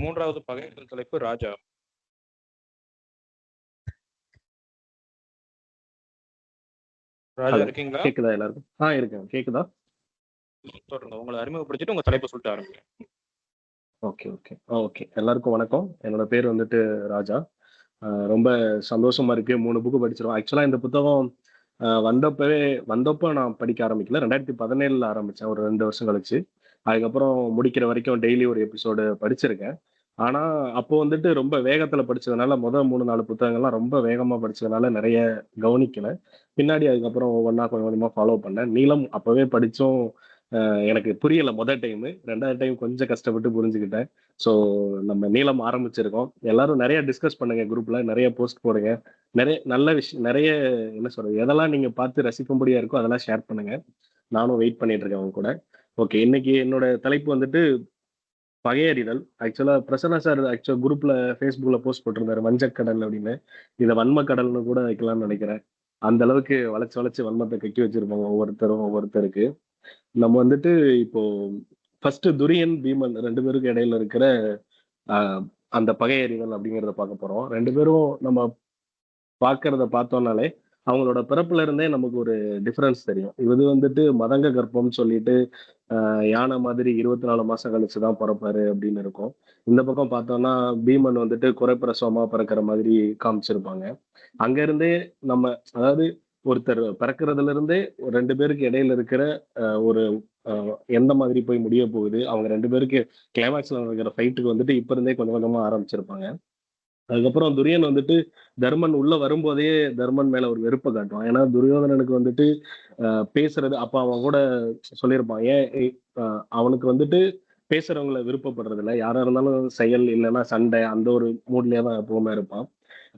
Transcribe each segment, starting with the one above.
மூன்றாவது பகைவர்கள் தலைப்பு ராஜா. ராஜா. இருக்கீங்களா? கேக்குதா எல்லாருக்கும்? ஆ இருக்கேன். கேக்குதா? தொடருங்க. உங்களை அறிமுகப்படுத்திட்டு உங்க தலைப்பை சொல்லிட்டு ஆரம்பிங்க ஓகே ஓகே. ஓகே. எல்லாருக்கும் வணக்கம். என்னோட பேர் வந்துட்டு ராஜா. ரொம்ப சந்தோஷமா இருக்கு. மூணு புக்கு படிச்சிருவோம் ஆக்சுவலா இந்த புத்தகம் வந்தப்பவே வந்தப்போ நான் படிக்க ஆரம்பிக்கல. ரெண்டாயிரத்தி பதினேழுல ஆரம்பிச்சேன். ஒரு ரெண்டு வருஷம் கழிச்சு. அதுக்கப்புறம் முடிக்கிற வரைக்கும் டெய்லி ஒரு எபிசோடு படிச்சிருக்கேன். ஆனால் அப்போ வந்துட்டு ரொம்ப வேகத்தில் படித்ததுனால முதல் மூணு நாலு புத்தகங்கள்லாம் ரொம்ப வேகமாக படித்ததுனால நிறைய கவனிக்கல. பின்னாடி அதுக்கப்புறம் ஒவ்வொன்றா கொஞ்சம் கொஞ்சமாக ஃபாலோ பண்ணேன். நீளம் அப்போவே படித்தோம் எனக்கு புரியலை முதல் டைமு ரெண்டாவது டைம் கொஞ்சம் கஷ்டப்பட்டு புரிஞ்சுக்கிட்டேன். ஸோ நம்ம நீளம் ஆரம்பிச்சிருக்கோம். எல்லாரும் நிறைய டிஸ்கஸ் பண்ணுங்க குரூப்ல நிறைய போஸ்ட் போடுங்க. நிறைய நல்ல விஷயம் நிறைய என்ன சொல்றது எதெல்லாம் நீங்க பார்த்து ரசிக்கும்படியா இருக்கோ அதெல்லாம் ஷேர் பண்ணுங்க. நானும் வெயிட் பண்ணிட்டு இருக்கேன் உங்க கூட. ஓகே இன்னைக்கு என்னோட தலைப்பு வந்துட்டு பகையறிதல். ஆக்சுவலா பிரசன்னா சார் ஆக்சுவல் குரூப்ல ஃபேஸ்புக்ல போஸ்ட் போட்டிருந்தாரு வஞ்சக்கடல் அப்படின்னு. இதை வன்மக்கடல்னு கூட வைக்கலாம்னு நினைக்கிறேன். அந்த அளவுக்கு வளைச்சு வளைச்சு வன்மத்தை கக்கி வச்சிருப்பாங்க ஒவ்வொருத்தரும் ஒவ்வொருத்தருக்கு. நம்ம வந்துட்டு இப்போ ஃபர்ஸ்ட் துரியன் பீமன் ரெண்டு பேருக்கு இடையில இருக்கிற ஆஹ், அந்த பகையறிதல் அப்படிங்கிறத பார்க்க போறோம். ரெண்டு பேரும் நம்ம பார்க்கறத பார்த்தோம்னாலே அவங்களோட பிறப்புல இருந்தே நமக்கு ஒரு டிஃபரன்ஸ் தெரியும். இது வந்துட்டு மதங்க கர்ப்பம்னு சொல்லிட்டு யானை மாதிரி இருபத்தி நாலு மாசம் கழிச்சு தான் பிறப்பாரு அப்படின்னு இருக்கும். இந்த பக்கம் பார்த்தோம்னா பீமன் வந்துட்டு குறைப்பிரசவமா பிறக்கிற மாதிரி காமிச்சிருப்பாங்க. அங்க இருந்தே நம்ம அதாவது ஒருத்தர் பிறக்கிறதுல இருந்தே ஒரு ரெண்டு பேருக்கு இடையில இருக்கிற ஒரு எந்த மாதிரி போய் முடிய போகுது அவங்க ரெண்டு பேருக்கு கிளைமேக்ஸ்ல நடக்கிற ஃபைட்டுக்கு வந்துட்டு இப்ப இருந்தே கொஞ்சம் கொஞ்சமா ஆரம்பிச்சிருப்பாங்க. அதுக்கப்புறம் துரியன் வந்துட்டு தர்மன் உள்ள வரும்போதே தர்மன் மேல ஒரு வெறுப்பை காட்டுவான். ஏன்னா துரியோதனனுக்கு வந்துட்டு பேசுறது அப்ப அவன் கூட சொல்லியிருப்பான். ஏன் அவனுக்கு வந்துட்டு பேசுறவங்கள விருப்பப்படுறது இல்லை யாரா இருந்தாலும் செயல் இல்லைன்னா சண்டை அந்த ஒரு மூட்லயே தான் எப்பவுமே இருப்பான்.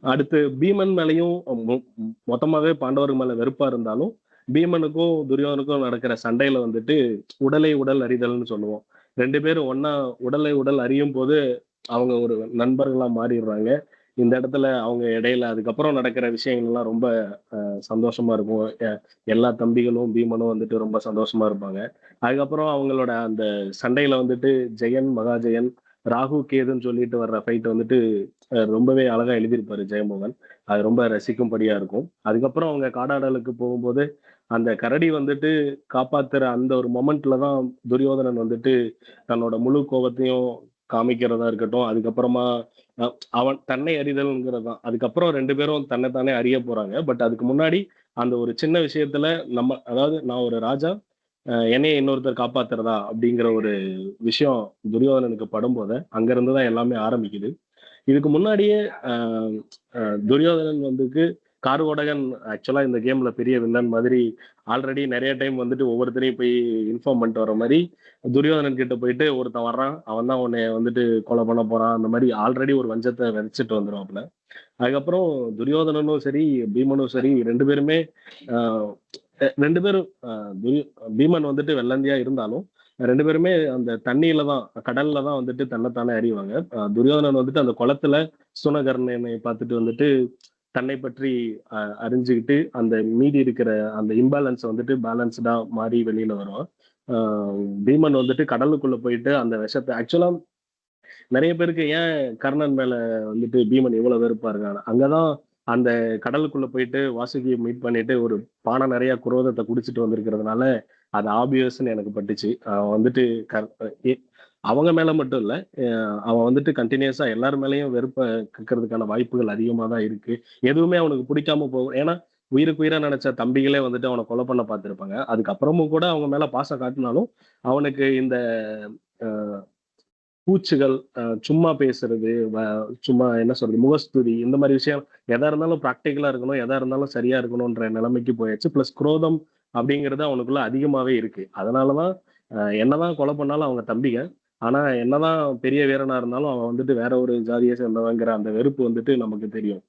அடுத்து பீமன் மேலையும் மொ- மொத்தமாவே பாண்டவர் மேல வெறுப்பா இருந்தாலும் பீமனுக்கும் துரியோதனுக்கும் நடக்கிற சண்டையில வந்துட்டு உடலை உடல் அறிதல்னு சொல்லுவோம். ரெண்டு பேரும் ஒன்னா உடலை உடல் அறியும் போது அவங்க ஒரு நண்பர்களா மாறிடுறாங்க. இந்த இடத்துல அவங்க இடையில அதுக்கப்புறம் நடக்கிற விஷயங்கள் எல்லாம் ரொம்ப சந்தோஷமா இருக்கும். எ- எல்லா தம்பிகளும் பீமனும் வந்துட்டு ரொம்ப சந்தோஷமா இருப்பாங்க. அதுக்கப்புறம் அவங்களோட அந்த சண்டையில வந்துட்டு ஜெயன் மகாஜெயன் ராகு கேதுன்னு சொல்லிட்டு வர்ற ஃபைட் வந்துட்டு ரொம்பவே அழகா எழுதியிருப்பாரு ஜெயமோகன். அது ரொம்ப ரசிக்கும்படியா இருக்கும். அதுக்கப்புறம் அவங்க காடாடலுக்கு போகும்போது அந்த கரடி வந்துட்டு காப்பாத்துற அந்த ஒரு மொமெண்ட்ல தான் துரியோதனன் வந்துட்டு தன்னோட முழு கோபத்தையும் காமிக்கிறதா இருக்கட்டும் அதுக்கப்புறமா அவன் தன்னை அறிதல்ங்கிறது தான் அதுக்கப்புறம் ரெண்டு பேரும் தன்னைத்தானே அறிய போறாங்க. பட் அதுக்கு முன்னாடி அந்த ஒரு சின்ன விஷயத்துல நம்ம அதாவது நான் ஒரு ராஜா அஹ், என்னைய இன்னொருத்தர் காப்பாத்துறதா அப்படிங்கிற ஒரு விஷயம் துரியோதனனுக்கு படும்போது அங்க இருந்து தான் எல்லாமே ஆரம்பிக்குது. இதுக்கு முன்னாடியே ஆஹ், துரியோதனன் வந்துக்கு கார்கோடகன் ஆக்சுவலா இந்த கேம்ல பெரிய வில்லன் மாதிரி ஆல்ரெடி நிறைய டைம் வந்துட்டு ஒவ்வொருத்தரையும் போய் இன்ஃபார்ம் பண்ணிட்டு வர மாதிரி துரியோதனன் கிட்ட போயிட்டு ஒருத்தன் வர்றான். அவன் தான் உன்னை வந்துட்டு கொலை பண்ண போறான். அந்த மாதிரி ஆல்ரெடி ஒரு வஞ்சத்தை விதைச்சிட்டு வந்துருவாப்ல அதுக்கப்புறம் துரியோதனனும் சரி பீமனும் சரி ரெண்டு பேருமே ஆஹ், ரெண்டு பேரும் பீமன் வந்துட்டு வெள்ளந்தியா இருந்தாலும் ரெண்டு பேருமே அந்த தண்ணியில தான் கடல்ல தான் வந்துட்டு தன்னைத்தானே அறிவாங்க. துரியோதனன் வந்துட்டு அந்த குளத்துல சுனகர்ணனை பார்த்துட்டு வந்துட்டு தன்னை பற்றி அஹ், அறிஞ்சுக்கிட்டு அந்த மீதி இருக்கிற அந்த இம்பேலன்ஸை வந்துட்டு பேலன்ஸ்டா மாறி வெளியில வருவான். பீமன் வந்துட்டு கடலுக்குள்ள போயிட்டு அந்த விஷத்தை ஆக்சுவலா நிறைய பேருக்கு ஏன் கர்ணன் மேல வந்துட்டு பீமன் இவ்வளவு வெறுப்பா இருக்காங்க? அங்கதான் அந்த கடலுக்குள்ள போயிட்டு வாசுகியை மீட் பண்ணிட்டு ஒரு பானை நிறைய குரோதத்தை குடிச்சிட்டு வந்திருக்கிறதுனால அது ஆபியஸ்ன்னு எனக்கு பட்டுச்சு. அவன் வந்துட்டு கர் ஏ- அவங்க மேல மட்டும் இல்ல அவன் வந்துட்டு கண்டினியூஸா எல்லார் மேலயும் வெறுப்ப கக்கிறதுக்கான வாய்ப்புகள் அதிகமா தான் இருக்கு. எதுவுமே அவனுக்கு பிடிக்காம போகும். ஏன்னா உயிருக்கு உயிரா நினைச்ச தம்பிகளே வந்துட்டு அவனை கொலை பண்ண பார்த்திருப்பாங்க. அதுக்கப்புறமும் கூட அவங்க மேல பாசம் காட்டினாலும் அவனுக்கு இந்த அஹ், பூச்சுகள் அஹ், சும்மா பேசுறது சும்மா என்ன சொல்றது முகஸ்துதி இந்த மாதிரி விஷயம் எதா இருந்தாலும் ப்ராக்டிக்கலா இருக்கணும் எதா இருந்தாலும் சரியா இருக்கணும்ன்ற நிலைமைக்கு போயாச்சு. பிளஸ் குரோதம் அப்படிங்கிறது அவனுக்குள்ள அதிகமாவே இருக்கு. அதனாலதான் என்னதான் கொலை பண்ணாலும் அவங்க தம்பிங்க ஆனா என்னதான் பெரிய வீரனா இருந்தாலும் அவன் வந்துட்டு வேற ஒரு ஜாதியை சேர்ந்தவங்கிற அந்த வெறுப்பு வந்துட்டு நமக்கு தெரியும்.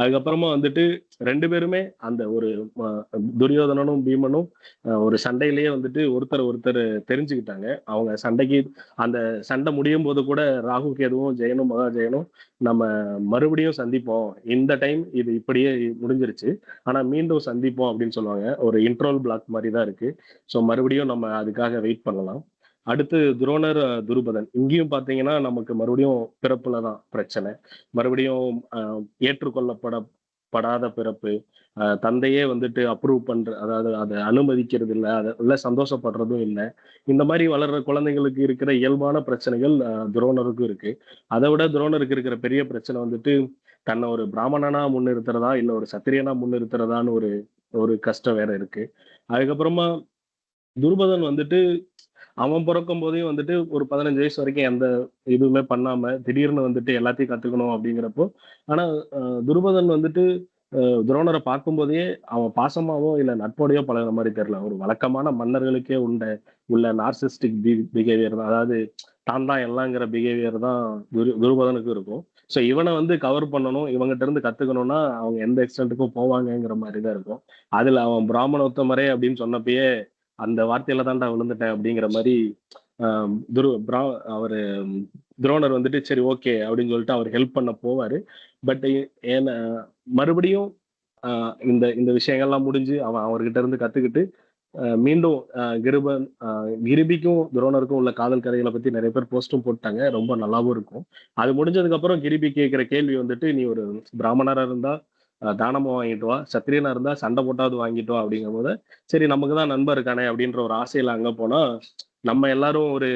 அதுக்கப்புறமா வந்துட்டு ரெண்டு பேருமே அந்த ஒரு துரியோதனனும் பீமனும் ஒரு சண்டையிலேயே வந்துட்டு ஒருத்தர் ஒருத்தர் தெரிஞ்சுக்கிட்டாங்க. அவங்க சண்டைக்கு அந்த சண்டை முடியும் போது கூட ராகு கேதுவும் ஜெயனும் மகா ஜெயனும் நம்ம மறுபடியும் சந்திப்போம். இந்த டைம் இது இப்படியே முடிஞ்சிருச்சு. ஆனா மீண்டும் சந்திப்போம் அப்படின்னு சொல்லுவாங்க. ஒரு இன்ட்ரோல் பிளாக் மாதிரி தான் இருக்கு. ஸோ மறுபடியும் நம்ம அதுக்காக வெயிட் பண்ணலாம். அடுத்து துரோணர் துருபதன். இங்கேயும் பாத்தீங்கன்னா நமக்கு மறுபடியும் பிறப்புல தான் பிரச்சனை. மறுபடியும் ஏற்றுக்கொள்ளப்பட படாத பிறப்பு தந்தையே வந்துட்டு அப்ரூவ் பண்ற அதாவது அதை அனுமதிக்கிறது இல்லை அதை சந்தோஷப்படுறதும் இல்லை. இந்த மாதிரி வளர்ற குழந்தைங்களுக்கு இருக்கிற இயல்பான பிரச்சனைகள் துரோணருக்கும் இருக்கு. அதை விட துரோணருக்கு இருக்கிற பெரிய பிரச்சனை வந்துட்டு தன்னை ஒரு பிராமணனா முன்னிறுத்துறதா இல்லை ஒரு சத்திரியனா முன்னிறுத்துறதான்னு ஒரு ஒரு கஷ்டம் வேற இருக்கு. அதுக்கப்புறமா துருபதன் வந்துட்டு அவன் பிறக்கும் போதே வந்துட்டு ஒரு பதினஞ்சு வயசு வரைக்கும் எந்த இதுவுமே பண்ணாம திடீர்னு வந்துட்டு எல்லாத்தையும் கத்துக்கணும் அப்படிங்கிறப்போ ஆனா துருபதன் வந்துட்டு அஹ், துரோணரை பார்க்கும்போதே அவன் பாசமாவோ இல்ல நட்போடையோ பழகுற மாதிரி தெரியல. ஒரு வழக்கமான மன்னர்களுக்கே உண்ட உள்ள நார்சிஸ்டிக் பிஹேவியர் தான். அதாவது தான் தான் எல்லாங்கிற பிஹேவியர் தான் துரு துருபதனுக்கு இருக்கும். ஸோ இவனை வந்து கவர் பண்ணணும் இவங்கிட்ட இருந்து கத்துக்கணும்னா அவங்க எந்த எக்ஸ்டென்ட்டுக்கும் போவாங்கங்கிற மாதிரி தான் இருக்கும். அதுல அவன் பிராமண உத்தமரே அப்படின்னு சொன்னப்பயே அந்த வார்த்தையில தான்டா விழுந்துட்டேன் அப்படிங்கிற மாதிரி ஆஹ் துரு பிரா அவரு துரோணர் வந்துட்டு சரி ஓகே அப்படின்னு சொல்லிட்டு அவர் ஹெல்ப் பண்ண போவாரு. பட் ஏன்னா மறுபடியும் ஆஹ் இந்த இந்த விஷயங்கள்லாம் முடிஞ்சு அவன் அவர்கிட்ட இருந்து கத்துக்கிட்டு மீண்டும் கிருபன் ஆஹ் கிரிபிக்கும் துரோணருக்கும் உள்ள காதல் கதைகளை பத்தி நிறைய பேர் போஸ்டும் போட்டாங்க. ரொம்ப நல்லாவும் இருக்கும். அது முடிஞ்சதுக்கு அப்புறம் கிரிபி கேட்கிற கேள்வி வந்துட்டு நீ ஒரு பிராமணரா இருந்தா தானமும் வாங்கிட்டு வா. சத்திரியனா இருந்தா சண்டை போட்டாவது வாங்கிட்டு வா அப்படிங்கும் போது சரி நமக்கு தான் நண்பர் இருக்கானே அப்படின்ற ஒரு ஆசையில அங்க போனா நம்ம எல்லாரும் ஒரு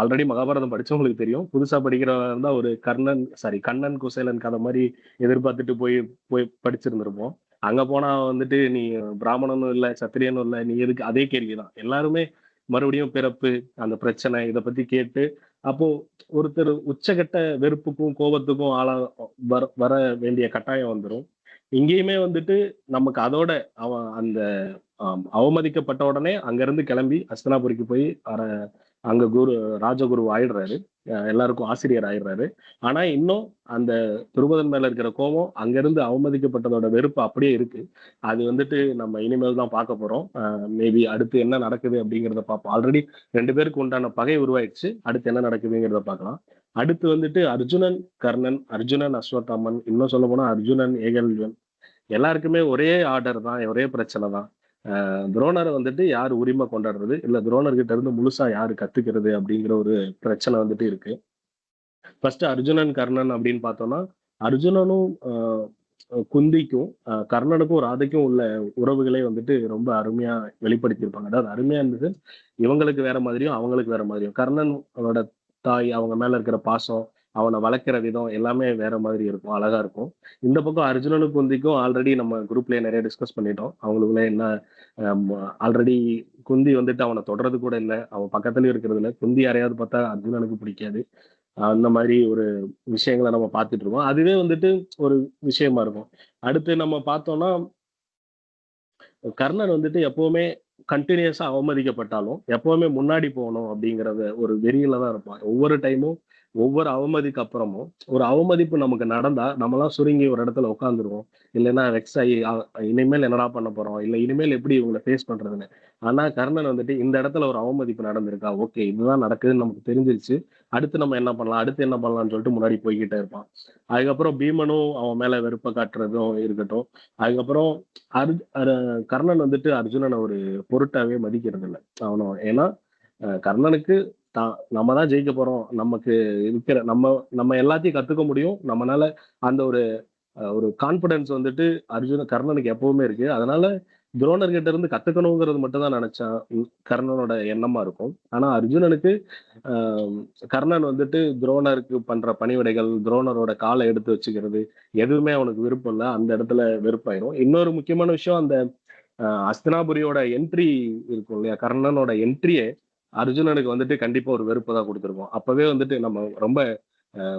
ஆல்ரெடி மகாபாரதம் படிச்சவங்களுக்கு தெரியும். புதுசா படிக்கிறவங்க இருந்தா ஒரு கர்ணன் சாரி கண்ணன் குசேலன் கதை மாதிரி எதிர்பார்த்துட்டு போய் போய் படிச்சிருந்திருப்போம். அங்க போனா வந்துட்டு நீ பிராமணனும் இல்ல சத்திரியனும் இல்ல நீ எதுக்கு அதே கேள்விதான். எல்லாருமே மறுபடியும் பிறப்பு அந்த பிரச்சனை இதை பத்தி கேட்டு அப்போ ஒருத்தர் உச்சகட்ட வெறுப்புக்கும் கோபத்துக்கும் ஆளா வர வர வேண்டிய கட்டாயம் வந்துடும் இங்கேயுமே வந்துட்டு நமக்கு அதோட அவன் அந்த அவமதிக்கப்பட்ட உடனே அங்கிருந்து கிளம்பி அஸ்தனாபுரிக்கு போய் வர அங்க குரு ராஜகுரு ஆயிடுறாரு. எல்லாருக்கும் ஆசிரியர் ஆயிடுறாரு. ஆனா இன்னும் அந்த துருபதன் மேல இருக்கிற கோபம் அங்கிருந்து அவமதிக்கப்பட்டதோட வெறுப்பு அப்படியே இருக்கு. அது வந்துட்டு நம்ம இனிமேல் தான் பார்க்க போறோம். மேபி அடுத்து என்ன நடக்குது அப்படிங்கிறத பார்ப்போம். ஆல்ரெடி ரெண்டு பேருக்கு உண்டான பகை உருவாயிடுச்சு. அடுத்து என்ன நடக்குதுங்கிறத பார்க்கலாம். அடுத்து வந்துட்டு அர்ஜுனன் கர்ணன் அர்ஜுனன் அஸ்வத்தாமன் இன்னும் சொல்ல போனா அர்ஜுனன் ஏகல்வன் எல்லாருக்குமே ஒரே ஆர்டர் தான் ஒரே பிரச்சனை தான். துரோணரை வந்துட்டு யார் உரிமை கொண்டாடுறது? இல்ல துரோணர்கிட்ட இருந்து முழுசா யாரு கத்துக்கிறது அப்படிங்கிற ஒரு பிரச்சனை வந்துட்டு இருக்கு. ஃபர்ஸ்ட் அர்ஜுனன் கர்ணன் அப்படின்னு பார்த்தோம்னா அர்ஜுனனும் ஆஹ் குந்திக்கும் ஆஹ் கர்ணனுக்கும் ராதைக்கும் உள்ள உறவுகளே வந்துட்டு ரொம்ப அருமையா வெளிப்படுத்தியிருப்பாங்க. அதாவது அருமையா இருந்தது இவங்களுக்கு வேற மாதிரியும் அவங்களுக்கு வேற மாதிரியும். கர்ணனோட தாய் அவங்க மேல இருக்கிற பாசம் அவனை வளர்க்கிற விதம் எல்லாமே வேற மாதிரி இருக்கும் அழகா இருக்கும். இந்த பக்கம் அர்ஜுனனுக்கு குந்திக்கும் ஆல்ரெடி நம்ம குரூப்லயே நிறைய டிஸ்கஸ் பண்ணிட்டோம். அவங்களுக்குள்ள என்ன ஆல்ரெடி குந்தி வந்துட்டு அவனை தொடறது கூட இல்லை. அவன் பக்கத்துலயும் இருக்கிறது இல்லை. குந்தி யாரையாவது பார்த்தா அர்ஜுனனுக்கு பிடிக்காது. அந்த மாதிரி ஒரு விஷயங்களை நம்ம பார்த்துட்டு இருக்கோம். அதுவே வந்துட்டு ஒரு விஷயமா இருக்கும். அடுத்து நம்ம பார்த்தோம்னா கர்ணன் வந்துட்டு எப்பவுமே கண்டினியூஸா அவமதிக்கப்பட்டாலும் எப்பவுமே முன்னாடி போகணும் அப்படிங்கறத ஒரு வெறியில தான் இருப்பான். ஒவ்வொரு டைமும் ஒவ்வொரு அவமதிக்கு அப்புறமும் ஒரு அவமதிப்பு நமக்கு நடந்தா நம்மளாம் சுருங்கி ஒரு இடத்துல உட்காந்துருவோம் இல்லைன்னா வெக்ஸ் ஆகி இனிமேல் என்னடா பண்ண போறோம்? இல்லை இனிமேல் எப்படி இவங்களை ஃபேஸ் பண்றதுன்னு. ஆனா கர்ணன் வந்துட்டு இந்த இடத்துல ஒரு அவமதிப்பு நடந்திருக்கா? ஓகே இதுதான் நடக்குதுன்னு நமக்கு தெரிஞ்சிருச்சு. அடுத்து நம்ம என்ன பண்ணலாம்? அடுத்து என்ன பண்ணலாம்னு சொல்லிட்டு முன்னாடி போய்கிட்டே இருப்பான். அதுக்கப்புறம் பீமனும் அவன் மேல வெறுப்ப காட்டுறதும் இருக்கட்டும். அதுக்கப்புறம் அர் கர்ணன் வந்துட்டு அர்ஜுனனை ஒரு பொருட்டாவே மதிக்கிறது இல்லை அவனோ ஏன்னா கர்ணனுக்கு தான். நம்ம தான் ஜெயிக்க போறோம். நமக்கு இருக்கிற நம்ம நம்ம எல்லாத்தையும் கத்துக்க முடியும். நம்மனால அந்த ஒரு ஒரு கான்பிடன்ஸ் வந்துட்டு அர்ஜுன கர்ணனுக்கு எப்பவுமே இருக்கு. அதனால துரோணர் கிட்ட இருந்து கத்துக்கணுங்கிறது மட்டும் தான் நினைச்சான். கர்ணனோட எண்ணமா இருக்கும். ஆனா அர்ஜுனனுக்கு ஆஹ், கர்ணன் வந்துட்டு துரோணருக்கு பண்ற பணிவிடைகள் துரோணரோட காலை எடுத்து வச்சுக்கிறது எதுவுமே அவனுக்கு விருப்பம் இல்லை. அந்த இடத்துல வெறுப்பாயிரும். இன்னொரு முக்கியமான விஷயம் அந்த அஹ் அஸ்தினாபுரியோட என்ட்ரி இருக்கும் இல்லையா? கர்ணனோட என்ட்ரியே அர்ஜுனனுக்கு வந்துட்டு கண்டிப்பா ஒரு வெறுப்பு தான் கொடுத்துருக்கோம். அப்பவே வந்துட்டு நம்ம ரொம்ப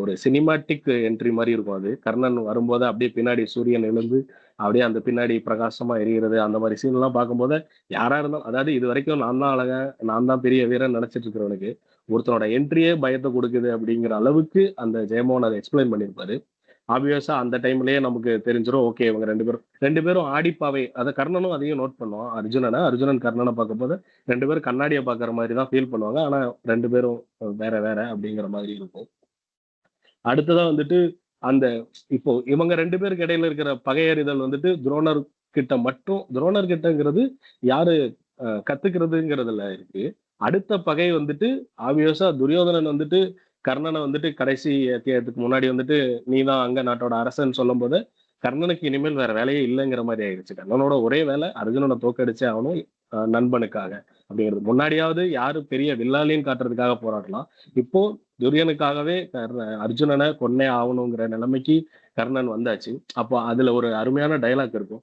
ஒரு சினிமாட்டிக் என்ட்ரி மாதிரி இருக்கும் அது. கர்ணன் வரும்போது அப்படியே பின்னாடி சூரியன் எழுந்து அப்படியே அந்த பின்னாடி பிரகாசமா எரிகிறது அந்த மாதிரி சீன் எல்லாம் பார்க்கும்போது யாரா இருந்தாலும் அதாவது இது வரைக்கும் நான் தான் அழகா நான் தான் பெரிய வீரன் நினைச்சிட்டு இருக்கிறவனுக்கு ஒருத்தனோட என்ட்ரியே பயத்தை கொடுக்குது அப்படிங்கிற அளவுக்கு அந்த ஜெயமோகன் அதை எக்ஸ்பிளைன் பண்ணியிருப்பாரு. ஆப்வியஸா அந்த டைம்லயே நமக்கு தெரிஞ்சிடும் ஓகே இவங்க ரெண்டு பேரும். ரெண்டு பேரும் ஆடிப்பாவை அதை கர்ணனும் அதையும் நோட் பண்ணுவான். அர்ஜுனனை அர்ஜுனன் கர்ணனை பார்க்கும்போது ரெண்டு பேரும் கண்ணாடியை பார்க்குற மாதிரி தான் ஃபீல் பண்ணுவாங்க. ஆனா ரெண்டு பேரும் வேற வேற அப்படிங்கிற மாதிரி இருக்கும். அடுத்ததா வந்துட்டு அந்த இப்போ இவங்க ரெண்டு பேருக்கு இடையில இருக்கிற பகையறிதல் வந்துட்டு துரோணர் கிட்ட மட்டும் துரோணர் கிட்டங்கிறது யாரு அஹ், கத்துக்கிறதுங்கிறதுல இருக்கு. அடுத்த பகை வந்துட்டு ஆப்வியஸா துரியோதனன் வந்துட்டு கர்ணனை வந்துட்டு கடைசி அத்தியாயத்துக்கு முன்னாடி வந்துட்டு நீ தான் அங்க நாட்டோட அரசன் சொல்லும் போது கர்ணனுக்கு இனிமேல் வேற வேலையே இல்லைங்கிற மாதிரி ஆயிடுச்சு. கர்ணனோட ஒரே வேலை அர்ஜுனனை தோக்கடிச்சே ஆகணும் நண்பனுக்காக அப்படிங்கிறது. முன்னாடியாவது யாரு பெரிய வில்லாலின்னு காட்டுறதுக்காக போராடலாம். இப்போ துரியனுக்காகவே கர்ண- அர்ஜுனனை கொன்னே ஆகணுங்கிற நிலைமைக்கு கர்ணன் வந்தாச்சு. அப்போ அதுல ஒரு அருமையான டைலாக் இருக்கும்.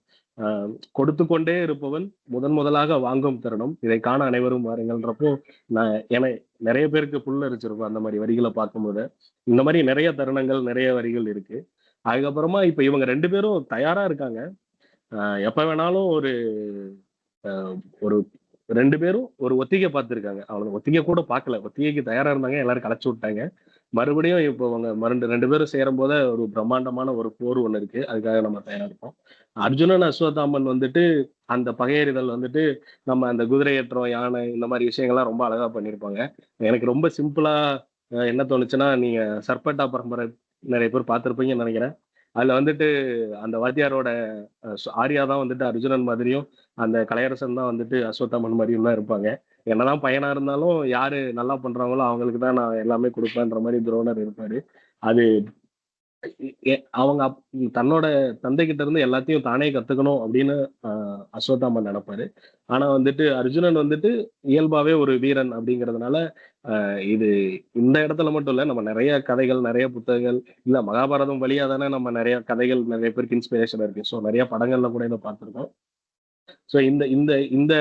கொடுத்து கொண்டே இருப்பவன் முதன் முதலாக வாங்கும் தருணம். இதை காண அனைவரும் வாருங்கள்ன்றப்போ நான் என நிறைய பேருக்கு புல்லரிச்சிருக்கும் அந்த மாதிரி வரிகளை பார்க்கும்போது. இந்த மாதிரி நிறைய தருணங்கள் நிறைய வரிகள் இருக்கு. அதுக்கப்புறமா இப்ப இவங்க ரெண்டு பேரும் தயாரா இருக்காங்க. ஆஹ் எப்ப வேணாலும் ஒரு ஒரு ரெண்டு பேரும் ஒரு ஒத்திகை பார்த்துருக்காங்க. அவங்க ஒத்திகை கூட பார்க்கல. ஒத்திகைக்கு தயாரா இருந்தாங்க. எல்லாரும் கலைச்சு விட்டாங்க. மறுபடியும் இப்போ அவங்க மரண்டு ரெண்டு பேரும் சேரும் போத ஒரு பிரம்மாண்டமான ஒரு போர் ஒன்று இருக்கு. அதுக்காக நம்ம தயாரிப்போம். அர்ஜுனன் அஸ்வத்தாமன் வந்துட்டு அந்த பகையறிதல் வந்துட்டு நம்ம அந்த குதிரையேற்றம் யானை இந்த மாதிரி விஷயங்கள்லாம் ரொம்ப அழகா பண்ணியிருப்பாங்க எனக்கு ரொம்ப சிம்பிளா அஹ், என்ன தோணுச்சுன்னா நீங்க சர்பட்டா பரம்பரை நிறைய பேர் பார்த்திருப்பீங்கன்னு நினைக்கிறேன். அதுல வந்துட்டு அந்த வாத்தியாரோட ஆரியா தான் வந்துட்டு அர்ஜுனன் மாதிரியும் அந்த கலையரசன் தான் வந்துட்டு அஸ்வத்தாமன் மாதிரியும் தான் இருப்பாங்க. என்னதான் பையனா இருந்தாலும் யாரு நல்லா பண்றாங்களோ அவங்களுக்கு தான் நான் எல்லாமே கொடுப்பேன்ற மாதிரி துரோணர் இருப்பாரு. அது எ- அவங்க அப்- தன்னோட தந்தை கிட்ட இருந்து எல்லாத்தையும் தானே கத்துக்கணும் அப்படின்னு ஆஹ், அஸ்வத்தாமன் நினைப்பாரு. ஆனா வந்துட்டு அர்ஜுனன் வந்துட்டு இயல்பாவே ஒரு வீரன் அப்படிங்கிறதுனால இது இந்த இடத்துல மட்டும் இல்ல நம்ம நிறைய கதைகள் நிறைய புத்தகங்கள் இல்ல மகாபாரதம் வழியா தானே நம்ம நிறைய கதைகள் நிறைய பேருக்கு இன்ஸ்பிரேஷன் இருக்கு. ஸோ நிறைய படங்கள்ல கூட இதை பார்த்திருக்கோம். ஸோ இந்த இந்த இந்த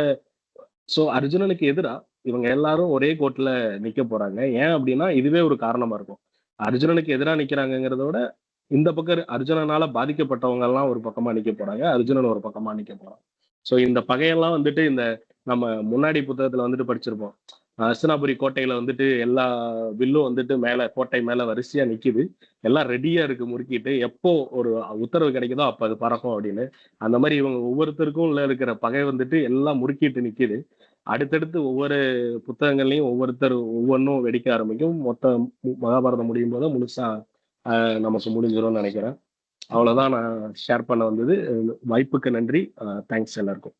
ஸோ அர்ஜுனனுக்கு எதிரா இவங்க எல்லாரும் ஒரே கோட்டில் நிக்க போறாங்க. ஏன் அப்படின்னா இதுவே ஒரு காரணமா இருக்கும். அர்ஜுனனுக்கு எதிராக நிக்கிறாங்கிறத விட இந்த பக்கம் அர்ஜுனனால பாதிக்கப்பட்டவங்க எல்லாம் ஒரு பக்கமா நிக்க போறாங்க. அர்ஜுனன் ஒரு பக்கமா நிக்க போறாங்க ஸோ இந்த பகையெல்லாம் வந்துட்டு இந்த நம்ம முன்னாடி புத்தகத்துல வந்துட்டு படிச்சிருப்போம். அஸ்தினாபுரி கோட்டையில வந்துட்டு எல்லா வில்லும் வந்துட்டு மேல கோட்டை மேல வரிசையா நிக்குது. எல்லாம் ரெடியா இருக்கு முறுக்கிட்டு. எப்போ ஒரு உத்தரவு கிடைக்குதோ அப்ப அது பறக்கும் அப்படின்னு. அந்த மாதிரி இவங்க ஒவ்வொருத்தருக்கும் உள்ள இருக்கிற பகை வந்துட்டு எல்லாம் முறுக்கிட்டு நிக்குது. அடுத்தடுத்து ஒவ்வொரு புத்தகங்கள்லையும் ஒவ்வொருத்தர் ஒவ்வொன்றும் வெடிக்க ஆரம்பிக்கும். மொத்த மகாபாரதம் முடியும் போது முழுசா நமக்கு முடிஞ்சிரும்னு நினைக்கிறேன். அவ்வளவுதான் நான் ஷேர் பண்ண வந்தது. வாய்ப்புக்கு நன்றி. தேங்க்ஸ் எல்லாருக்கும்.